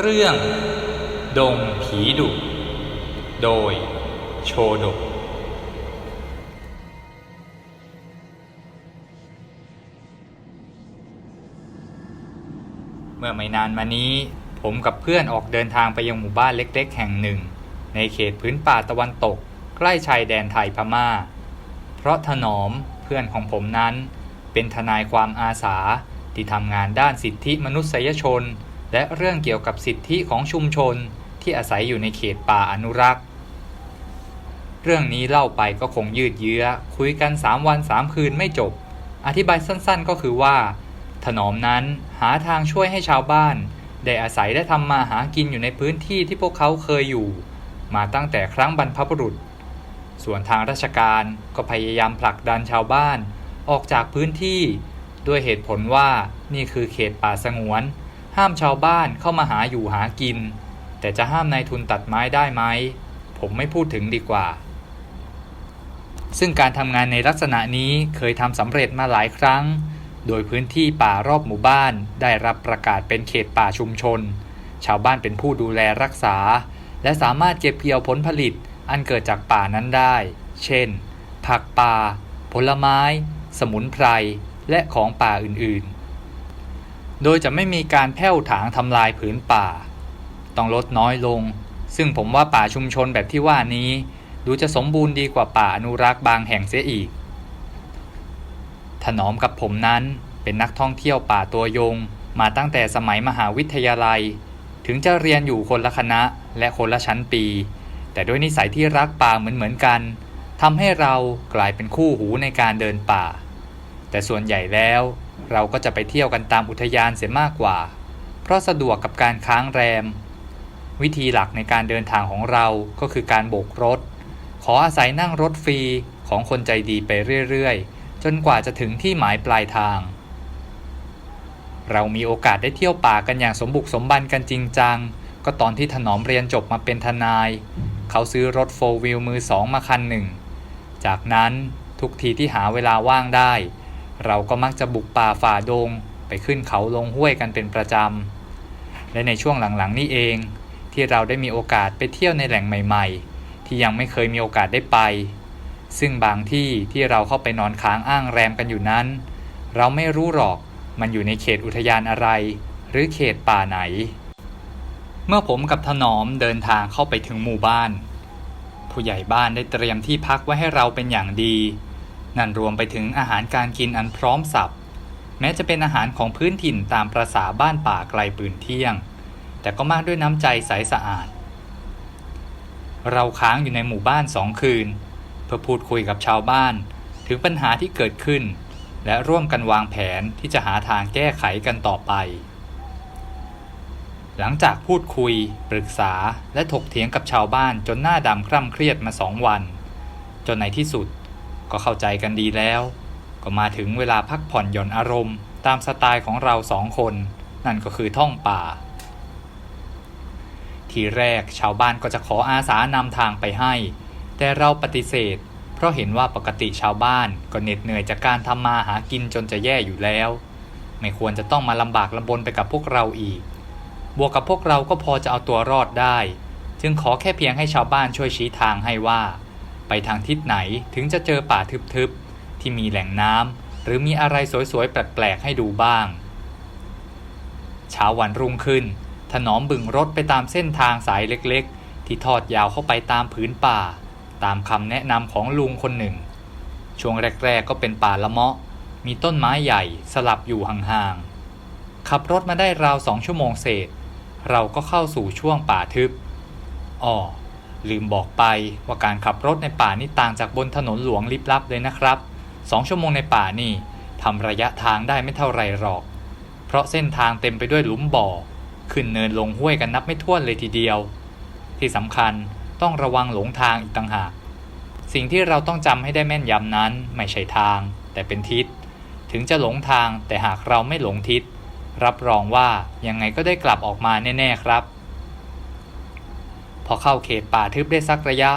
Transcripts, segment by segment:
เรื่อง ดงผีดุ โดย โชดก เมื่อไม่นานมานี้ ผมกับเพื่อนออกเดินทางไปยังหมู่บ้านเล็ก ๆ แห่งหนึ่ง ในเขตพื้นป่าตะวันตก ใกล้ชายแดนไทยพมา่า เพราะถนอมเพื่อนของผมนั้น เป็นทนายความอาสาที่ทำงานด้านสิทธิมนุษยชน และเรื่องเกี่ยวกับสิทธิของชุมชนที่อาศัยอยู่ในเขตป่าอนุรักษ์ เรื่องนี้เล่าไปก็คงยืดเยื้อ คุยกัน 3 วัน 3 คืนไม่จบ อธิบายสั้นๆก็คือว่า ถนอมนั้นหาทางช่วยให้ชาวบ้าน ได้อาศัยและทำมาหากินอยู่ในพื้นที่ที่พวกเขาเคยอยู่ มาตั้งแต่ครั้งบรรพบุรุษ ส่วนทางราชการก็พยายามผลักดันชาวบ้าน ออกจากพื้นที่ ด้วยเหตุผลว่านี่คือเขตป่าสงวน ห้ามชาวบ้านเข้ามาหาอยู่หากิน แต่จะห้ามนายทุนตัดไม้ได้ไหม ผมไม่พูดถึงดีกว่า ซึ่งการทำงานในลักษณะนี้เคยทำสำเร็จมาหลายครั้ง โดยพื้นที่ป่ารอบหมู่บ้าน ได้รับประกาศเป็นเขตป่าชุมชน ชาวบ้านเป็นผู้ดูแลรักษา และสามารถเก็บเกี่ยวผลผลิตอันเกิดจากป่านั้นได้ เช่น ผักป่า ผลไม้ สมุนไพร และของป่าอื่นๆ โดยจะไม่มีการแผ่วถางทำลายผืนป่า ต้องลดน้อยลง ซึ่งผมว่าป่าชุมชนแบบที่ว่านี้ ดูจะสมบูรณ์ดีกว่าป่าอนุรักษ์บางแห่งเสียอีก ถนอมกับผมนั้นเป็นนักท่องเที่ยวป่าตัวยง มาตั้งแต่สมัยมหาวิทยาลัย ถึงจะเรียนอยู่คนละคณะและคนละชั้นปี แต่ด้วยนิสัยที่รักป่าเหมือนเหมือนกันทำให้เรากลายเป็นคู่หูในการเดินป่า แต่ส่วนใหญ่แล้ว เราก็จะไปเที่ยวกันตามอุทยานเสียมากกว่า เพราะสะดวกกับการค้างแรม วิธีหลักในการเดินทางของเราก็คือการโบกรถ ขออาศัยนั่งรถฟรีของคนใจดีไปเรื่อยๆ จนกว่าจะถึงที่หมายปลายทาง เรามีโอกาสได้เที่ยวป่ากันอย่างสมบุกสมบันกันจริงจัง ก็ตอนที่ถนอมเรียนจบมาเป็นทนาย เขาซื้อรถโฟล์วิลมือสองมาคันหนึ่ง จากนั้นทุกทีที่หาเวลาว่างได้ เราก็มักจะบุกป่าฝ่าดง ไปขึ้นเขาลงห้วยกันเป็นประจำ และในช่วงหลังๆ นี่เองที่เราได้มีโอกาสไปเที่ยวในแหล่งใหม่ ๆ ที่ยังไม่เคยมีโอกาสได้ไป ซึ่งบางที่ที่เราเข้าไปนอนค้างอ้างแรมกันอยู่นั้น เราไม่รู้หรอกมันอยู่ในเขตอุทยานอะไร หรือเขตป่าไหน เมื่อผมกับถนอมเดินทางเข้าไปถึงหมู่บ้าน ผู้ใหญ่บ้านได้เตรียมที่พักไว้ให้เราเป็นอย่างดี นั่นรวมไปถึงอาหารการกินอันพร้อมสับ แม้จะเป็นอาหารของพื้นถิ่นตามประษาบ้านป่าไกลปืนเที่ยง แต่ก็มากด้วยน้ำใจใสสะอาด เราค้างอยู่ในหมู่บ้านสองคืน เพื่อพูดคุยกับชาวบ้าน ถึงปัญหาที่เกิดขึ้น และร่วมกันวางแผนที่จะหาทางแก้ไขกันต่อไป หลังจากพูดคุย ปรึกษาและถกเถียงกับชาวบ้านจนหน้าดำคร่ำเครียดมาสองวัน จนในที่สุด ก็เข้าใจกันดีแล้ว ก็มาถึงเวลาพักผ่อนหย่อนอารมณ์ตามสไตล์ของเราสองคน นั่นก็คือท่องป่า ทีแรกชาวบ้านก็จะขออาสานำทางไปให้ แต่เราปฏิเสธ เพราะเห็นว่าปกติชาวบ้านก็เหน็ดเหนื่อยจากการทำมาหากินจนจะแย่อยู่แล้ว ไม่ควรจะต้องมาลำบากลำบนไปกับพวกเราอีก บวกกับพวกเราก็พอจะเอาตัวรอดได้ จึงขอแค่เพียงให้ชาวบ้านช่วยชี้ทางให้ว่า ไปทางทิศไหนถึงจะเจอป่าทึบๆ ที่มีแหล่งน้ำหรือมีอะไรสวยๆ แปลกๆ ให้ดูบ้าง เช้าวันรุ่งขึ้น ถนอมบึงรถไปตามเส้นทางสายเล็กๆ ที่ทอดยาวเข้าไปตามผืนป่า ตามคำแนะนำของลุงคนหนึ่ง ช่วงแรกๆ ก็เป็นป่าละเมาะ มีต้นไม้ใหญ่สลับอยู่ห่างๆ ขับรถมาได้ราวสองชั่วโมงเศษ เราก็เข้าสู่ช่วงป่าทึบอ้อ ลืมบอกไปว่าการขับรถในป่านี่ต่างจากบนถนนหลวงลิบลับเลยนะครับสองชั่วโมงในป่านี่ทำระยะทางได้ไม่เท่าไรหรอก เพราะเส้นทางเต็มไปด้วยหลุมบ่อ ขึ้นเนินลงห้วยกันนับไม่ถ้วนเลยทีเดียว ที่สำคัญต้องระวังหลงทางอีกต่างหาก สิ่งที่เราต้องจำให้ได้แม่นยำนั้นไม่ใช่ทาง แต่เป็นทิศ ถึงจะหลงทางแต่หากเราไม่หลงทิศ รับรองว่ายังไงก็ได้กลับออกมาแน่ๆครับ พอเข้าเขตป่าทึบได้สักระยะ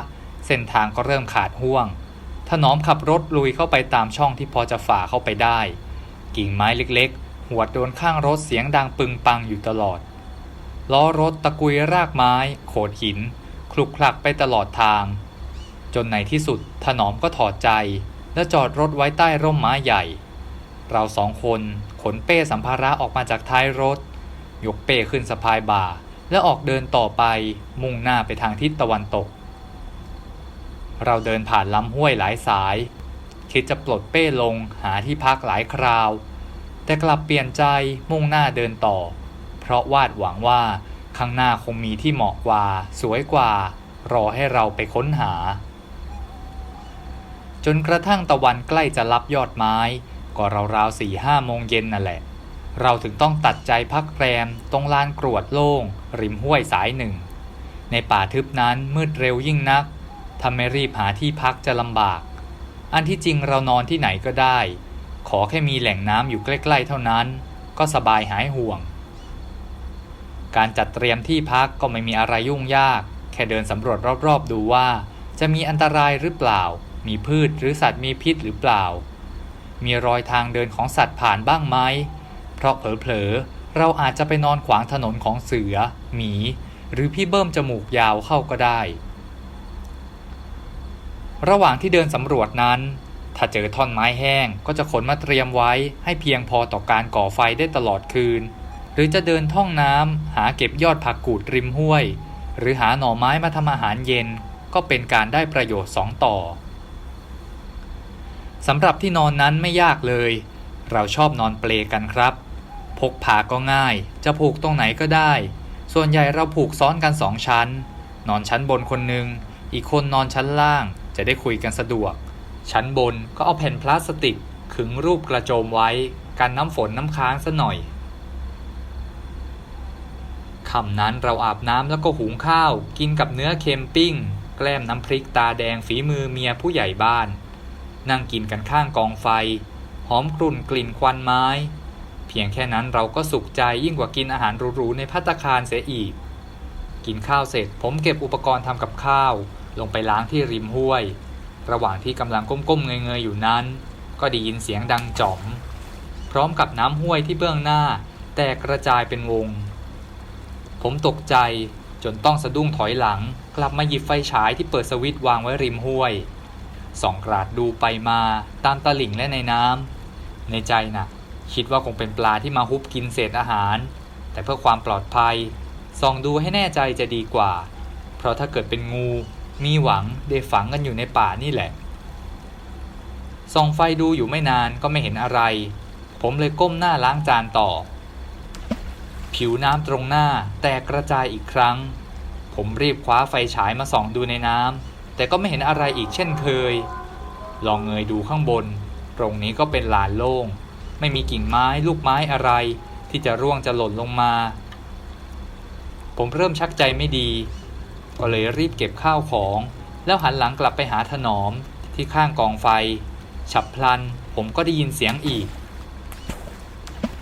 เส้นทางก็เริ่มขาดห่วง ถนอมขับรถลุยเข้าไปตามช่องที่พอจะฝ่าเข้าไปได้ กิ่งไม้เล็กๆ หัวดโดนข้างรถเสียงดังปึงปังอยู่ตลอด ล้อรถตะกุยรากไม้ โขดหิน คลุกคลักไปตลอดทาง จนในที่สุดถนอมก็ถอดใจ และจอดรถไว้ใต้ร่มไม้ใหญ่ เราสองคนขนเป้สัมภาระออกมาจากท้ายรถ ยกเป้ขึ้นสะพายบ่า และออกเดินต่อไปมุ่งหน้าไปทางทิศตะวันตก เราเดินผ่านลำห้วยหลายสาย คิดจะปลดเป้ลงหาที่พักหลายคราว แต่กลับเปลี่ยนใจมุ่งหน้าเดินต่อ เพราะวาดหวังว่าข้างหน้าคงมีที่เหมาะกว่า สวยกว่า รอให้เราไปค้นหา จนกระทั่งตะวันใกล้จะรับยอดไม้ ก็ราวๆสี่ห้าโมงเย็นนั่นแหละ เราถึงต้องตัดใจพักแรมตรงลานกรวดโล่ง ริมห้วยสายหนึ่ง ในป่าทึบนั้นมืดเร็วยิ่งนักทำให้รีบหาที่พักจะลำบาก อันที่จริงเรานอนที่ไหนก็ได้ ขอแค่มีแหล่งน้ำอยู่ใกล้ๆเท่านั้น ก็สบายหายห่วง การจัดเตรียมที่พักก็ไม่มีอะไรยุ่งยาก แค่เดินสำรวจรอบๆดูว่า จะมีอันตรายหรือเปล่า มีพืชหรือสัตว์มีพิษหรือเปล่า มีรอยทางเดินของสัตว์ผ่านบ้างไหมเพราะเผลอๆ เราอาจจะไปนอนขวางถนนของเสือ หมี หรือพี่เบิ้มจมูกยาวเข้าก็ได้ ระหว่างที่เดินสำรวจนั้น ถ้าเจอท่อนไม้แห้งก็จะขนมาเตรียมไว้ให้เพียงพอต่อการก่อไฟได้ตลอดคืน หรือจะเดินท่องน้ำหาเก็บยอดผักกูดริมห้วย หรือหาหน่อไม้มาทำอาหารเย็น ก็เป็นการได้ประโยชน์สองต่อสำหรับที่นอนนั้นไม่ยากเลย เราชอบนอนเปลกันครับ พกพาก็ง่าย จะผูกตรงไหนก็ได้ ส่วนใหญ่เราผูกซ้อนกันสองชั้น นอนชั้นบนคนหนึ่ง อีกคนนอนชั้นล่าง จะได้คุยกันสะดวก ชั้นบนก็เอาแผ่นพลาสติก ขึงรูปกระโจมไว้ กันน้ำฝนน้ำค้างซะหน่อยค่ำนั้นเราอาบน้ำแล้วก็หุงข้าว กินกับเนื้อเค็มปิ้ง แกล้มน้ำพริกตาแดงฝีมือเมียผู้ใหญ่บ้าน นั่งกินกันข้างกองไฟ หอมกลุ่นกลิ่นควันไม้ เพียงแค่นั้นเราก็สุขใจยิ่งกว่ากินอาหารหรูๆในพัตคารเสียอีก กินข้าวเสร็จผมเก็บอุปกรณ์ทำกับข้าว ลงไปล้างที่ริมห้วย ระหว่างที่กำลังก้มๆเงยๆอยู่นั้น ก็ได้ยินเสียงดังจ๋อม พร้อมกับน้ำห้วยที่เบื้องหน้า แตกกระจายเป็นวง ผมตกใจจนต้องสะดุ้งถอยหลัง กลับมาหยิบไฟฉายที่เปิดสวิตช์วางไว้ริมห้วยส่องกราดดูไปมาตามตลิ่งและในน้ำในใจนะ่ะ คิดว่าคงเป็นปลาที่มาฮุบกินเศษอาหาร แต่เพื่อความปลอดภัยส่องดูให้แน่ใจจะดีกว่า เพราะถ้าเกิดเป็นงู มีหวังได้ฝังกันอยู่ในป่านี่แหละส่องไฟดูอยู่ไม่นานก็ไม่เห็นอะไร ผมเลยก้มหน้าล้างจานต่อ ผิวน้ำตรงหน้าแตกกระจายอีกครั้ง ผมรีบคว้าไฟฉายมาส่องดูในน้ำแต่ก็ไม่เห็นอะไรอีกเช่นเคย ลองเงยดูข้างบน ตรงนี้ก็เป็นลานโล่ง ไม่มีกิ่งไม้ลูกไม้อะไร ที่จะร่วงจะหล่นลงมา ผมเริ่มชักใจไม่ดี ก็เลยรีบเก็บข้าวของ แล้วหันหลังกลับไปหาถนอมที่ข้างกองไฟ ฉับพลัน ผมก็ได้ยินเสียงอีก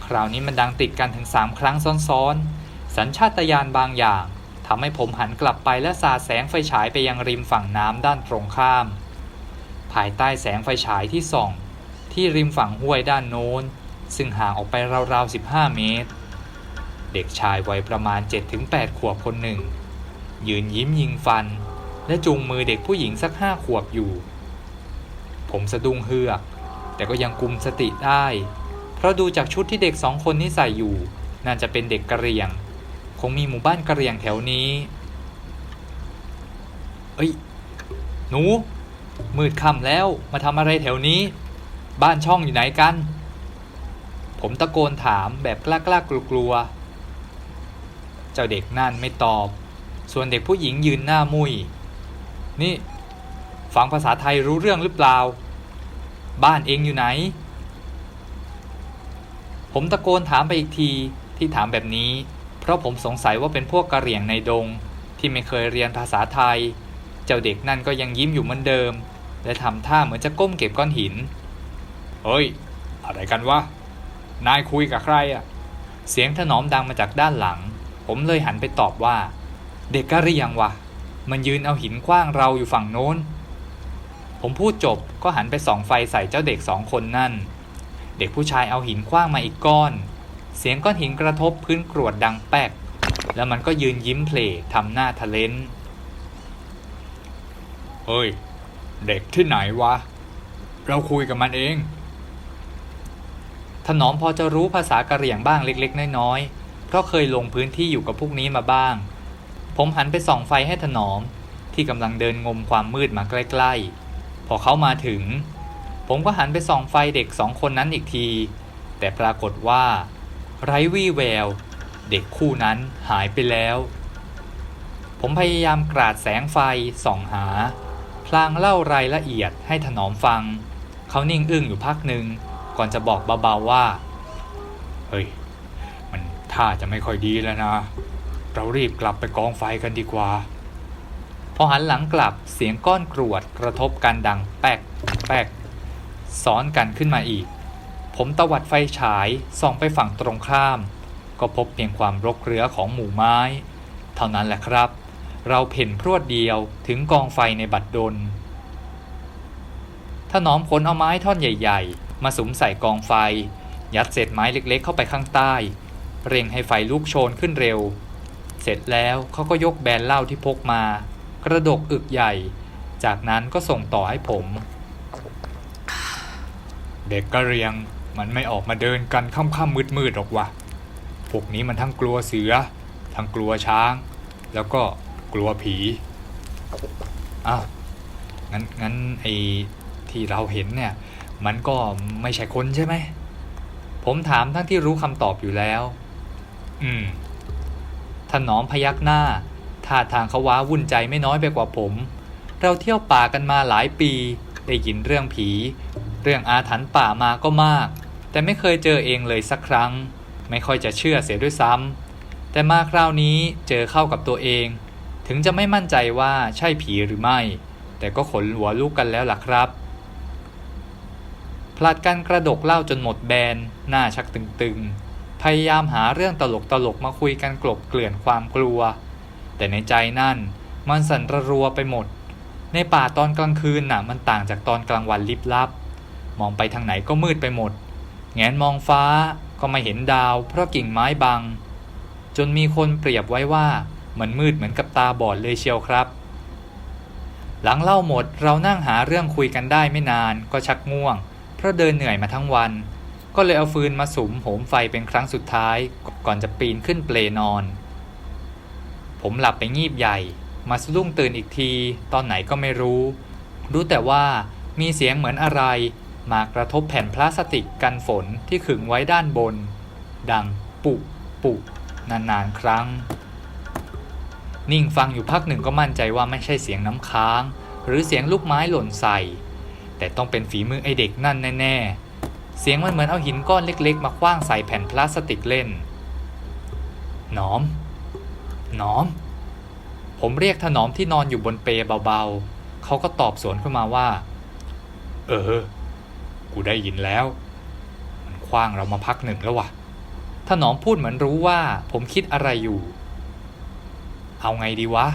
คราวนี้มันดังติดกันถึงสามครั้งซ้อนๆ สัญชาตญาณบางอย่างทำให้ผมหันกลับไปและสาดแสงไฟฉายไปยังริมฝั่งน้ำด้านตรงข้าม ภายใต้แสงไฟฉายที่ส่อง ที่ริมฝั่งห้วยด้านโน้น ซึ่งห่างออกไปราวๆ 15 เมตร เด็กชายวัยประมาณ 7-8 ขวบคนหนึ่ง ยืนยิ้มยิงฟัน และจูงมือเด็กผู้หญิงสักห้าขวบอยู่ ผมสะดุ้งเฮือก แต่ก็ยังกุมสติได้ เพราะดูจากชุดที่เด็กสองคนนี้ใส่อยู่ น่าจะเป็นเด็กกะเรียง คงมีหมู่บ้านกะเรียงแถวนี้ เอ้ย หนู มืดค่ำแล้วมาทำอะไรแถวนี้ บ้านช่องอยู่ไหนกัน ผมตะโกนถามแบบกล้ากล้ากลัวกลัวๆเจ้าเด็กนั่นไม่ตอบ ส่วนเด็กผู้หญิงยืนหน้ามุย นี่ ฟังภาษาไทยรู้เรื่องหรือเปล่า บ้านเองอยู่ไหน ผมตะโกนถามไปอีกทีที่ถามแบบนี้ เพราะผมสงสัยว่าเป็นพวกกะเหรี่ยงในดง ที่ไม่เคยเรียนภาษาไทย เจ้าเด็กนั่นก็ยังยิ้มอยู่เหมือนเดิม และทำท่าเหมือนจะก้มเก็บก้อนหิน เฮ้ย อะไรกันวะ นายคุยกับใครอะเสียงถนอมดังมาจากด้านหลัง ผมเลยหันไปตอบว่า เด็กกะเรี่ยงวะ มันยืนเอาหินคว้างเราอยู่ฝั่งโน้น ผมพูดจบก็หันไปส่องไฟใส่เจ้าเด็กสองคนนั่น เด็กผู้ชายเอาหินคว้างมาอีกก้อน เสียงก้อนหินกระทบพื้นกรวดดังแป๊ก แล้วมันก็ยืนยิ้มเพลทำหน้าทะเลนเฮ้ย เด็กที่ไหนวะ เราคุยกับมันเอง ถนอมพอจะรู้ภาษากะเหรี่ยงบ้างเล็กๆ น้อยๆ เพราะเคยลงพื้นที่อยู่กับพวกนี้มาบ้าง ผมหันไปส่องไฟให้ถนอมที่กำลังเดินงมความมืดมาใกล้ๆ พอเขามาถึง ผมก็หันไปส่องไฟเด็กสองคนนั้นอีกที แต่ปรากฏว่า ไร้วี่แวว เด็กคู่นั้นหายไปแล้ว ผมพยายามกราดแสงไฟส่องหา พลางเล่ารายละเอียดให้ถนอมฟัง เขานิ่งอึ้งอยู่พักหนึ่ง ก่อนจะบอกเบาๆว่า เฮ้ย มันท่าจะไม่ค่อยดีแล้วนะ เรารีบกลับไปกองไฟกันดีกว่า พอหันหลังกลับเสียงก้อนกรวดกระทบกันดังแป๊กแป๊กซ้อนกันขึ้นมาอีก ผมตวัดไฟฉายส่องไปฝั่งตรงข้าม ก็พบเพียงความรกเรือของหมู่ไม้ เท่านั้นแหละครับ เราเพ่นพรวดเดียวถึงกองไฟในบัดดลถนอมขนเอาไม้ท่อนใหญ่ ๆ มาสุมใส่กองไฟ ยัดเศษไม้เล็กๆ เข้าไปข้างใต้ เร่งให้ไฟลุกโชนขึ้นเร็ว เสร็จแล้วเขาก็ยกแบนเหล้าที่พกมา กระดกอึกใหญ่ จากนั้นก็ส่งต่อให้ผม เด็กกระเรียงมันไม่ออกมาเดินกันค่ำๆมืดๆหรอกวะพวกนี้มันทั้งกลัวเสือ ทั้งกลัวช้าง แล้วก็กลัวผี อ้าว งั้นงั้นไอ้ที่เราเห็นเนี่ย มันก็ไม่ใช่คนใช่ไหม ผมถามทั้งที่รู้คำตอบอยู่แล้ว อืมถนอมพยักหน้าท่าทางเขาว้าวุ่นใจไม่น้อยไปกว่าผม เราเที่ยวป่ากันมาหลายปี ได้ยินเรื่องผี เรื่องอาถรรพ์ป่ามาก็มาก แต่ไม่เคยเจอเองเลยสักครั้ง ไม่ค่อยจะเชื่อเสียด้วยซ้ำแต่มาคราวนี้เจอเข้ากับตัวเอง ถึงจะไม่มั่นใจว่าใช่ผีหรือไม่ แต่ก็ขนหัวลุกกันแล้วล่ะครับ ผลัดกันกระดกเหล้าจนหมดแบน หน้าชักตึงๆ พยายามหาเรื่องตลกตลกมาคุยกันกลบเกลื่อนความกลัว แต่ในใจนั่นมันสั่นระรัวไปหมด ในป่าตอนกลางคืนน่ะมันต่างจากตอนกลางวันลิบลับ มองไปทางไหนก็มืดไปหมด แงนมองฟ้าก็ไม่เห็นดาว เพราะกิ่งไม้บัง จนมีคนเปรียบไว้ว่ามันมืดเหมือนกับตาบอดเลยเชียวครับ หลังเล่าหมดเรานั่งหาเรื่องคุยกันได้ไม่นานก็ชักง่วง ราะเดินเหนื่อยมาทั้งวัน ก็เลยเอาฟืนมาสุมโหมไฟเป็นครั้งสุดท้าย ก่อนจะปีนขึ้นเปลนอน ผมหลับไปงีบใหญ่ มาสะดุ้งตื่นอีกที ตอนไหนก็ไม่รู้ รู้แต่ว่ามีเสียงเหมือนอะไร มากระทบแผ่นพลาสติกกันฝนที่ขึงไว้ด้านบน ดังปุปุนานๆครั้ง นิ่งฟังอยู่พักหนึ่งก็มั่นใจว่าไม่ใช่เสียงน้ำค้าง หรือเสียงลูกไม้หล่นใส่ แต่ต้องเป็นฝีมือไอเด็กนั่นแน่ๆ เสียงมันเหมือนเอาหินก้อนเล็กๆ มาคว้างใส่แผ่นพลาสติกเล่น หนอม หนอม ผมเรียกถนอมที่นอนอยู่บนเปเบาๆ เขาก็ตอบสวนขึ้นมาว่า เออ กูได้ยินแล้ว มันคว้างเรามาพักหนึ่งแล้ววะถนอมพูดเหมือนรู้ว่า ผมคิดอะไรอยู่ เอาไงดีวะ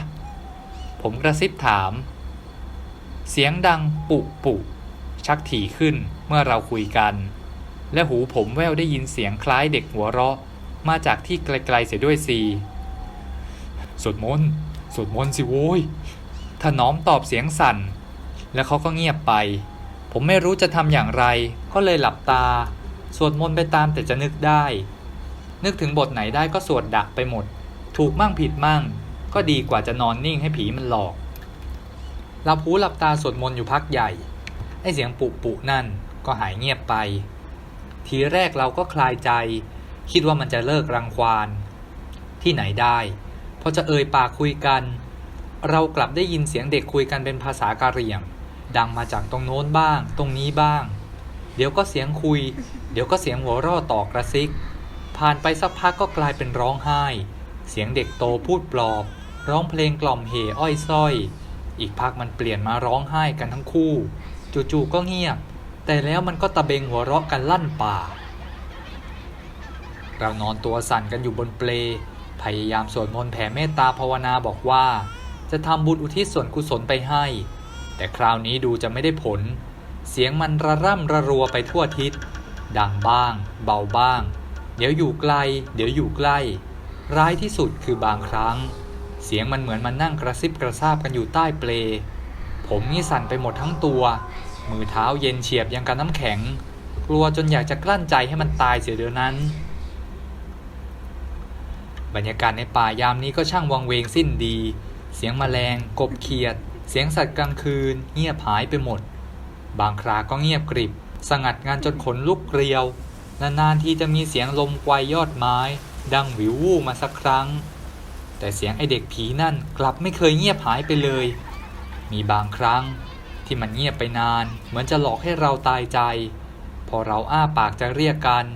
ผมกระซิบถาม เสียงดังปุปุชักถี่ขึ้นเมื่อเราคุยกัน และหูผมแววได้ยินเสียงคล้ายเด็กหัวเราะ มาจากที่ไกลๆเสียด้วยซีสวดมนต์สวดมนต์สิโว้ยถนอมตอบเสียงสั่น แล้วเขาก็เงียบไป ผมไม่รู้จะทำอย่างไร ก็เลยหลับตา สวดมนต์ไปตามแต่จะนึกได้ นึกถึงบทไหนได้ก็สวดดักไปหมด ถูกมั่งผิดมั่ง ก็ดีกว่าจะนอนนิ่งให้ผีมันหลอก หลับหูหลับตาสวดมนต์อยู่พักใหญ่ ไอเสียงปุปุนั่นก็หายเงียบไป ทีแรกเราก็คลายใจ คิดว่ามันจะเลิกรังควานที่ไหนได้ พอจะเอ่ยปากคุยกัน เรากลับได้ยินเสียงเด็กคุยกันเป็นภาษากะเหรี่ยง ดังมาจากตรงโน้นบ้าง ตรงนี้บ้าง เดี๋ยวก็เสียงคุย เดี๋ยวก็เสียงหัวราะต่อกระซิก ผ่านไปสักพักก็กลายเป็นร้องไห้ เสียงเด็กโตพูดปลอบ ร้องเพลงกล่อมเฮอ้อยส้อยอี อีกพักมันเปลี่ยนมาร้องไห้กันทั้งคู่ จู่ๆก็เงียบ แต่แล้วมันก็ตะเบงหัวเราะกันลั่นป่า เรานอนตัวสั่นกันอยู่บนเปล พยายามสวดมนต์แผ่เมตตาภาวนาบอกว่า จะทำบุญอุทิศส่วนกุศลไปให้ แต่คราวนี้ดูจะไม่ได้ผล เสียงมันระร่ำระรัวไปทั่วทิศ ดังบ้าง เบาบ้าง เดี๋ยวอยู่ไกล เดี๋ยวอยู่ใกล้ ร้ายที่สุดคือบางครั้ง เสียงมันเหมือนมันนั่งกระซิบกระซาบกันอยู่ใต้เปล ผมนี่สั่นไปหมดทั้งตัว มือเท้าเย็นเฉียบยังกับน้ำแข็ง กลัวจนอยากจะกลั้นใจให้มันตายเสียเดี๋ยวนั้น บรรยากาศในป่ายามนี้ก็ช่างวังเวงสิ้นดี เสียงแมลง กบเขียด เสียงสัตว์กลางคืน เงียบหายไปหมด บางคราก็เงียบกริบ สงัดงานจนขนลุกเกลียวนานๆทีจะมีเสียงลมไกวยอดไม้ ดังวิววู่มาสักครั้ง แต่เสียงไอเด็กผีนั่นกลับไม่เคยเงียบหายไปเลย มีบางครั้งที่มันเงียบไปนาน เหมือนจะหลอกให้เราตายใจ พอเราอ้าปากจะเรียกกัน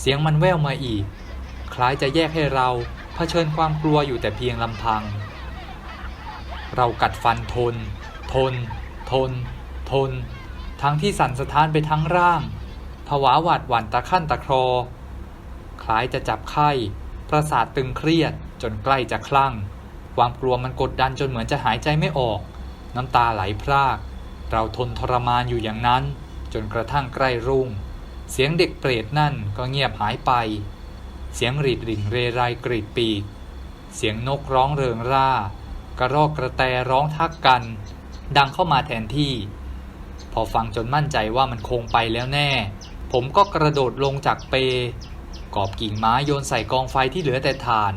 เสียงมันแว่วมาอีก คล้ายจะแยกให้เราเผชิญความกลัวอยู่แต่เพียงลำพัง เรากัดฟันทน ทน ทน ทน ทั้งที่สั่นสะท้านไปทั้งร่างผวาหวาดหวั่นตะขั้นตะครอ คล้ายจะจับไข้ ประสาทตึงเครียด จนใกล้จะคลั่ง ความกลัวมันกดดันจนเหมือนจะหายใจไม่ออก น้ำตาไหลพราก เราทนทรมานอยู่อย่างนั้น จนกระทั่งใกล้รุ่ง เสียงเด็กเปรตนั่นก็เงียบหายไป เสียงรีดริ่งเรไรกรีดปีก เสียงนกร้องเริงร่า กระรอกกระแตร้องทักกัน ดังเข้ามาแทนที่ พอฟังจนมั่นใจว่ามันคงไปแล้วแน่ ผมก็กระโดดลงจากเปกอบกิ่งไม้โยนใส่กองไฟที่เหลือแต่ถ่าน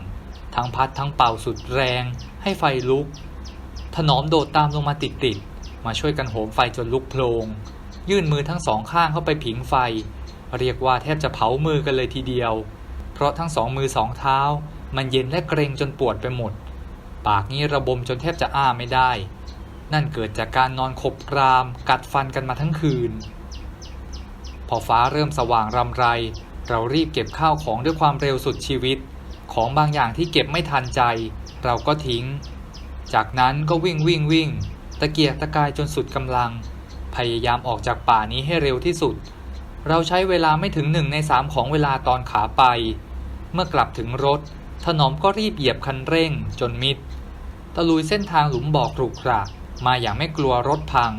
ทั้งพัดทั้งเป่าสุดแรง ให้ไฟลุก ถนอมโดดตามลงมาติดๆ มาช่วยกันโหมไฟจนลุกโพลง ยื่นมือทั้งสองข้างเข้าไปผิงไฟ เรียกว่าแทบจะเผามือกันเลยทีเดียว เพราะทั้งสองมือสองเท้า มันเย็นและเกรงจนปวดไปหมด ปากนี้ระบมจนแทบจะอ้าไม่ได้ นั่นเกิดจากการนอนขบกราม กัดฟันกันมาทั้งคืน พอฟ้าเริ่มสว่างรำไร เรารีบเก็บข้าวของด้วยความเร็วสุดชีวิต ของบางอย่างที่เก็บไม่ทันใจ เราก็ทิ้ง จากนั้นก็วิ่งวิ่งวิ่ง ตะเกียกตะกายจนสุดกำลัง พยายามออกจากป่านี้ให้เร็วที่สุด เราใช้เวลาไม่ถึงหนึ่งในสามของเวลาตอนขาไป เมื่อกลับถึงรถ ถนอมก็รีบเหยียบคันเร่งจนมิด ตะลุยเส้นทางหลุมบ่อกรุขระมาอย่างไม่กลัวรถพัง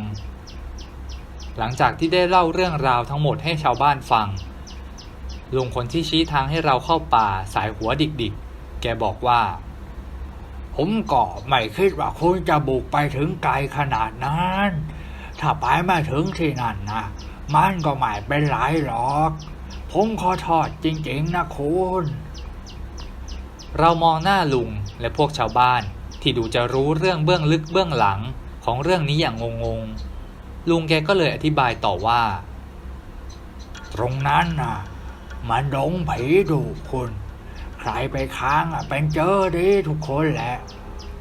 หลังจากที่ได้เล่าเรื่องราวทั้งหมดให้ชาวบ้านฟัง ลุงคนที่ชี้ทางให้เราเข้าป่าสายหัวดิกๆ แกบอกว่า ผมก็ไม่คิดว่าคุณจะบุกไปถึงไกลขนาดนั้น ถ้าไปไม่ถึงที่นั่นนะมันก็ไม่เป็นไรหรอก ผมขอโทษจริงๆนะคุณ เรามองหน้าลุงและพวกชาวบ้านที่ดูจะรู้เรื่องเบื้องลึกเบื้องหลังของเรื่องนี้อย่างงงๆ ลุงแกก็เลยอธิบายต่อว่า ตรงนั้นน่ะ มันดงผีดุคุณ ใครไปค้างอะเป็นเจอดีทุกคนแหละ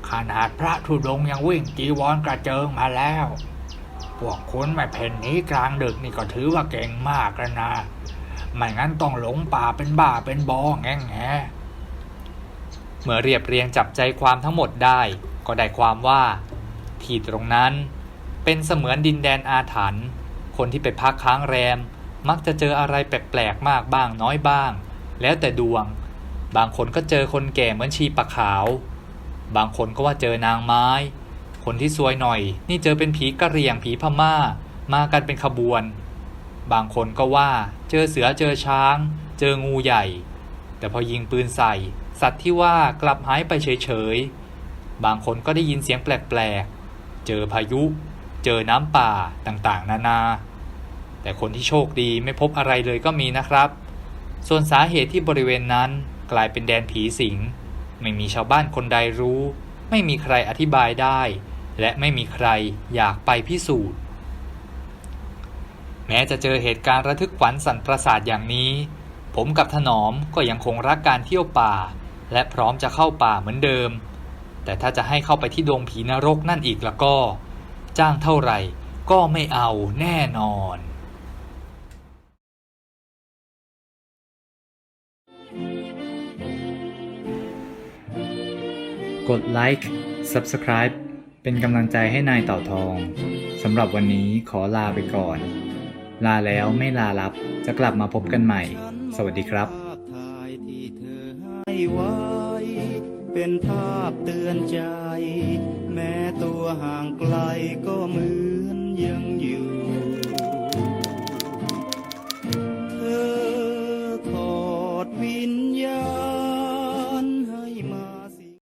ขนาดพระธุดงยังวิ่งจีวรกระเจิงมาแล้ว พวกคุณไม่เพ่นนี้กลางดึกนี่ก็ถือว่าเก่งมากแล้วนะไม่งั้นต้องหลงป่าเป็นบ้าเป็นบอแง่แงเมื่อเรียบเรียงจับใจความทั้งหมดได้ ก็ได้ความว่า ที่ตรงนั้นเป็นเสมือนดินแดนอาถรรพ์คนที่ไปพักค้างแรม มักจะเจออะไรแปลกๆมากบ้างน้อยบ้าง แล้วแต่ดวง บางคนก็เจอคนแก่เหมือนชีปะขาว บางคนก็ว่าเจอนางไม้ คนที่ซวยหน่อย นี่เจอเป็นผีกะเหรี่ยงผีพม่า มากันเป็นขบวน บางคนก็ว่าเจอเสือเจอช้าง เจองูใหญ่ แต่พอยิงปืนใส่ สัตว์ที่ว่ากลับหายไปเฉยๆ บางคนก็ได้ยินเสียงแปลกๆ เจอพายุ เจอน้ำป่าต่างๆ นานา แต่คนที่โชคดีไม่พบอะไรเลยก็มีนะครับ ส่วนสาเหตุที่บริเวณนั้นกลายเป็นแดนผีสิง ไม่มีชาวบ้านคนใดรู้ ไม่มีใครอธิบายได้ และไม่มีใครอยากไปพิสูจน์ แม้จะเจอเหตุการณ์ระทึกขวัญสั่นประสาทอย่างนี้ ผมกับถนอมก็ยังคงรักการเที่ยวป่า และพร้อมจะเข้าป่าเหมือนเดิม แต่ถ้าจะให้เข้าไปที่ดงผีนรกนั่นอีกแล้วก็ จ้างเท่าไหร่ก็ไม่เอาแน่นอน กดไลค์ Subscribe เป็นกำลังใจให้นายเต่าทองสำหรับวันนี้ขอลาไปก่อน ลาแล้วไม่ลาลับจะกลับมาพบกันใหม่ สวัสดีครับเป็นภาพเตือนใจ แม้ตัวห่างไกลก็มือ